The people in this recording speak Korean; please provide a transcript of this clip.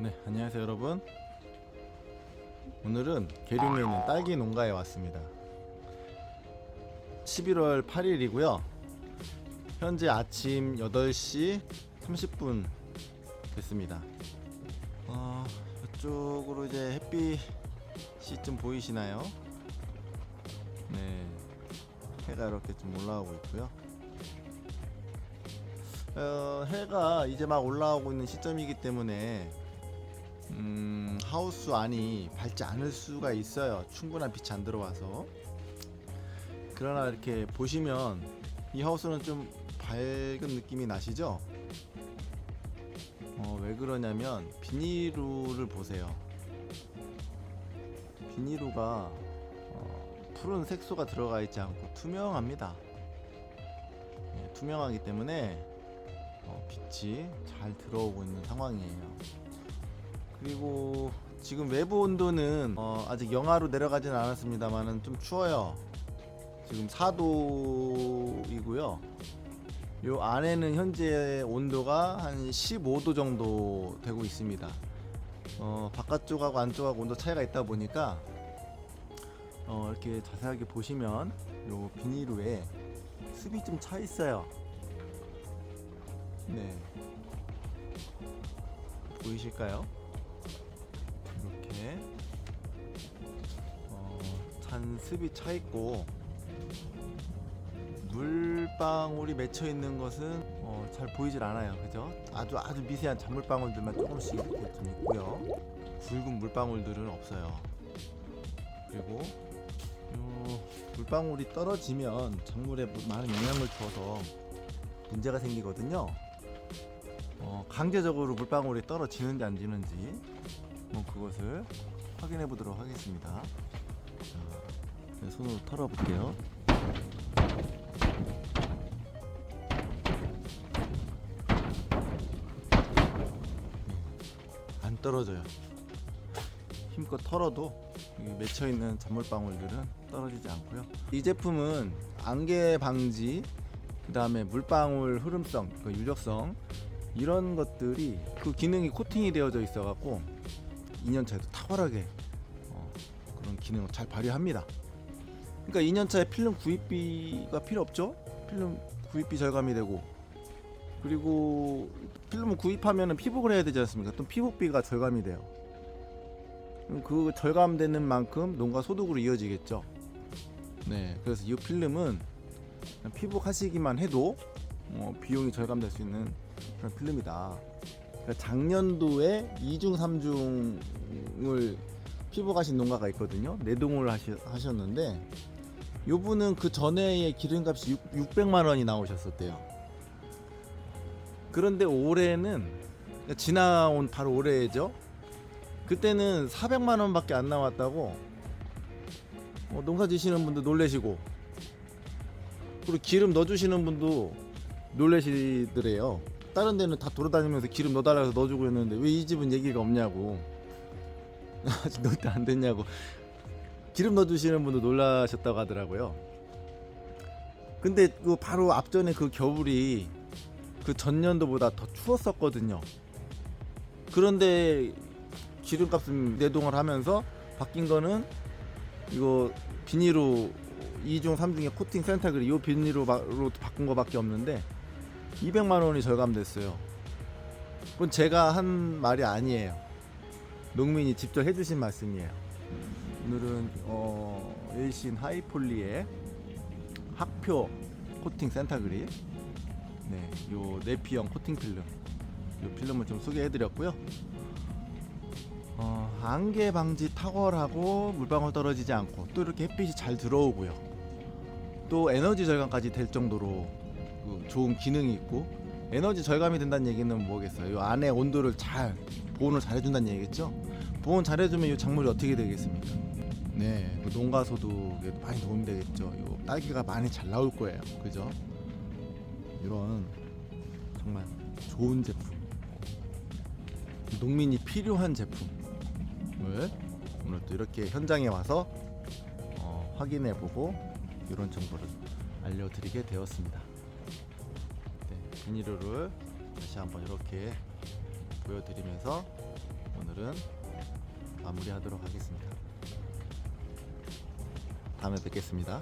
네, 안녕하세요 여러분. 오늘은 계룡에 있는 딸기 농가에 왔습니다. 11월 8일이고요. 현재 아침 8시 30분 됐습니다. 어, 이쪽으로 이제 햇빛이 좀 보이시나요? 네, 해가 이렇게 좀 올라오고 있고요. 어, 해가 이제 막 올라오고 있는 시점이기 때문에 음, 하우스 안이 밝지 않을 수가 있어요. 충분한 빛이 안 들어와서. 그러나 이렇게 보시면 이 하우스는 좀 밝은 느낌이 나시죠? 어, 왜 그러냐면 비닐루를 보세요. 비닐루가 어, 푸른 색소가 들어가 있지 않고 투명합니다. 예, 투명하기 때문에 어, 빛이 잘 들어오고 있는 상황이에요. 그리고 지금 외부 온도는 어, 아직 영하로 내려가진 않았습니다만은 좀 추워요. 지금 4도이고요. 요 안에는 현재 온도가 한 15도 정도 되고 있습니다. 어, 바깥쪽하고 안쪽하고 온도 차이가 있다 보니까 어, 이렇게 자세하게 보시면 요 비닐루에 습이 좀 차 있어요. 네. 보이실까요? 이렇게 어, 찬 습이 차 있고 물방울이 맺혀 있는 것은 어, 잘 보이질 않아요. 그죠? 아주 아주 미세한 잔물방울들만 조금씩 이렇게 좀 있고요. 굵은 물방울들은 없어요. 그리고 요 물방울이 떨어지면 작물에 뭐 많은 영향을 줘서 문제가 생기거든요. 어, 강제적으로 물방울이 떨어지는지 안 지는지 뭐 그것을 확인해 보도록 하겠습니다. 자, 네, 손으로 털어 볼게요. 네, 안 떨어져요. 힘껏 털어도 맺혀 있는 잔물방울들은 떨어지지 않고요. 이 제품은 안개 방지, 그 다음에 물방울 흐름성, 그 유적성 이런 것들이 그 기능이 코팅이 되어져 있어 갖고 2년차에도 탁월하게 어, 그런 기능을 잘 발휘합니다. 그러니까 2년차에 필름 구입비가 필요 없죠? 필름 구입비 절감이 되고 그리고 필름을 구입하면 피복을 해야 되지 않습니까? 또 피복비가 절감이 돼요. 그 절감되는 만큼 농가 소득으로 이어지겠죠. 네, 그래서 이 필름은 피복하시기만 해도 어, 비용이 절감될 수 있는 그런 필름이다. 그러니까 작년도에 2중 3중을 피복하신 농가가 있거든요. 내동을 하시, 하셨는데 요 분은 그 전에의 기름값이 6, 600만 원이 나오셨었대요. 그런데 올해는 그러니까 지나온 바로 올해죠. 그때는 400만 원밖에 안 나왔다고 어, 농사 지시는 분도 놀래시고 그리고 기름 넣어주시는 분도 놀래시더래요. 다른 데는 다 돌아다니면서 기름 넣어달라고 해서 넣어주고 있는데 왜 이 집은 얘기가 없냐고 아직 넣을 때 안 됐냐고 기름 넣어주시는 분도 놀라셨다고 하더라고요. 근데 그 바로 앞전에 그 겨울이 그 전년도보다 더 추웠었거든요. 그런데 기름값을 내동을 하면서 바뀐 거는 이거 비닐로 2중 3중의 코팅 센터그리 이 비닐로 바꾼 거밖에 없는데 200만 원이 절감됐어요. 그건 제가 한 말이 아니에요. 농민이 직접 해주신 말씀이에요. 오늘은 어, 일신 하이폴리의 학표 코팅 센터그리 네, 요 네피형 코팅 필름 요 필름을 좀 소개해드렸고요. 어, 안개 방지 탁월하고 물방울 떨어지지 않고 또 이렇게 햇빛이 잘 들어오고요. 또 에너지 절감까지 될 정도로 그 좋은 기능이 있고 에너지 절감이 된다는 얘기는 뭐겠어요? 이 안에 온도를 잘 보온을 잘 해준다는 얘기겠죠? 보온 잘 해주면 이 작물이 어떻게 되겠습니까? 네, 그 농가 소득에 많이 도움이 되겠죠. 요 딸기가 많이 잘 나올 거예요, 그죠? 이런 정말 좋은 제품, 농민이 필요한 제품을 오늘 또 이렇게 현장에 와서 어, 확인해보고 이런 정보를 알려드리게 되었습니다. 네, 비닐을 다시 한번 이렇게 보여드리면서 오늘은 마무리하도록 하겠습니다. 다음에 뵙겠습니다.